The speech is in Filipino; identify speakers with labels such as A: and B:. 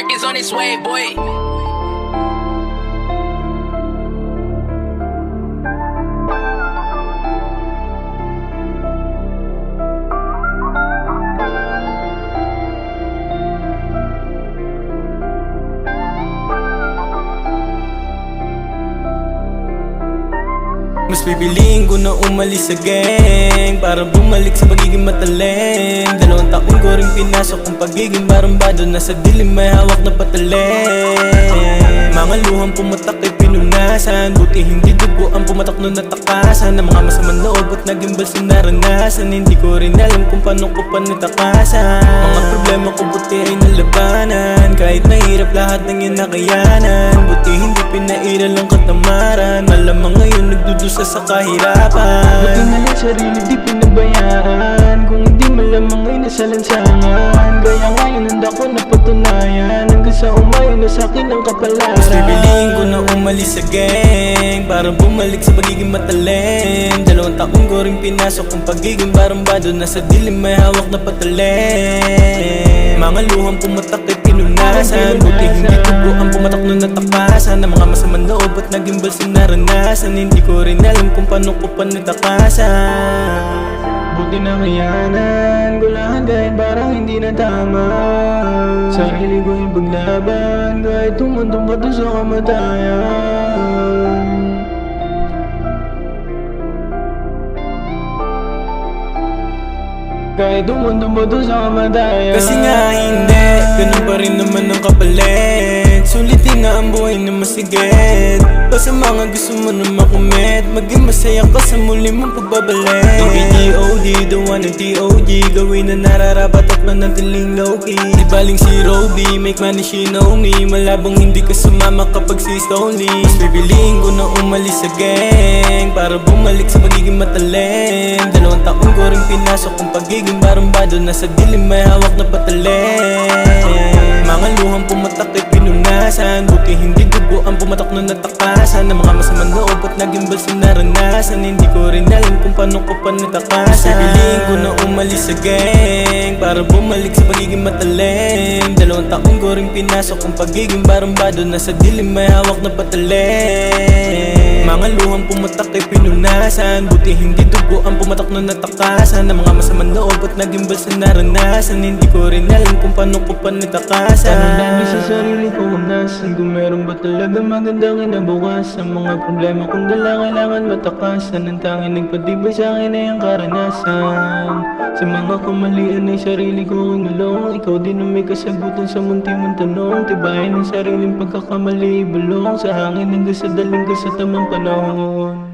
A: Mark is on his way, boy.
B: Mas pipiliin ko na umalis sa gang Para bumalik sa pagiging matalim Rin pinasok ang pagiging barambado Nasa dilim may hawak na patalim Mga luhang pumatak ay pinunasan. Buti hindi dugo ang pumatak nun natakasan Ng mga masamang loob at naging balsa naranasan. Hindi ko rin alam kung paano ko pa natakasan Mga problema ko buti ay nalabanan. Kahit mahirap lahat ng yun nakayanan. Buti hindi pinairal ang katamaran. Malamang ngayon nagdudusa sa kahirapan.
C: Buti na lang sarili di pinabayaan malamang ay nasa lansangan Kaya ngayon handa ko na patunayan. Hanggang sa umayon na sa akin ang kapalaran.
B: Mas pipiliin ko na umalis sa gang Para bumalik sa pagiging matalim. Dalawang taon ko rin pinasok ang pagiging barambado Nasa dilim may hawak na patalim. Mga luhang pumatak ay pinunasan Buti hindi tubo ang pumatak nun natakasan Ng mga masamang loob at naging balsa naranasan Hindi ko rin alam kung paano ko pa
C: Buti na kayanan ko lahat kahit parang hindi na tama. Sarili ko yung paglaban kahit tumundong pa sa kamatayan. Kahit tumundong pa sa kamatayan.
B: Kasi nga hindi, ang buhay na masigit. Pa sa mga gusto mo na makumit Maging masaya ka sa muli mong pagbabalik. Don't be D.O.D, don't wanna T.O.G Gawin na nararapat at manatiling low-key. Di baling si Roby, make money she know me. Malabong hindi ka sumama kapag si Stonely Mas pipiliin ko na umalis sa gang Para bumalik sa pagiging matalim. Dalawang taon ko rin pinasok ang pagiging barambado. Nasa dilim may hawak na patalim. Mga luhang pumatak ay pinunasan pumatak nun natakasan Ng mga masamang loob at naging balsa naranasan. Hindi ko rin alam kung paano ko pa natakasan Pipiliin ko na umalis sa gang Para bumalik sa pagiging matalim Dalawang taon ko rin pinasok ang pagiging barambado Nasa dilim may hawak na patalim Mga luhang pumatak ay pinunasan. Buti hindi dugo ang pumatak nun natakasan. Ng mga masamang loob at naging balsa naranasan. Hindi ko rin alam kung paano ko pa natakasan
C: Tanong sa sarili ko kung nasan Kung meron ba talaga magandang inabukasan Mga problema. Kung dala kailangan matakasan Ang tanging nagpatibay sa akin ay ang karanasan. Sa mga kamalian ay sarili ko kinulong Ikaw din ang may kasagutan sa munti mong tanong Tibayan ang sariling pagkakamali Bulong sa hangin hanggang sa daling sa tamang panahon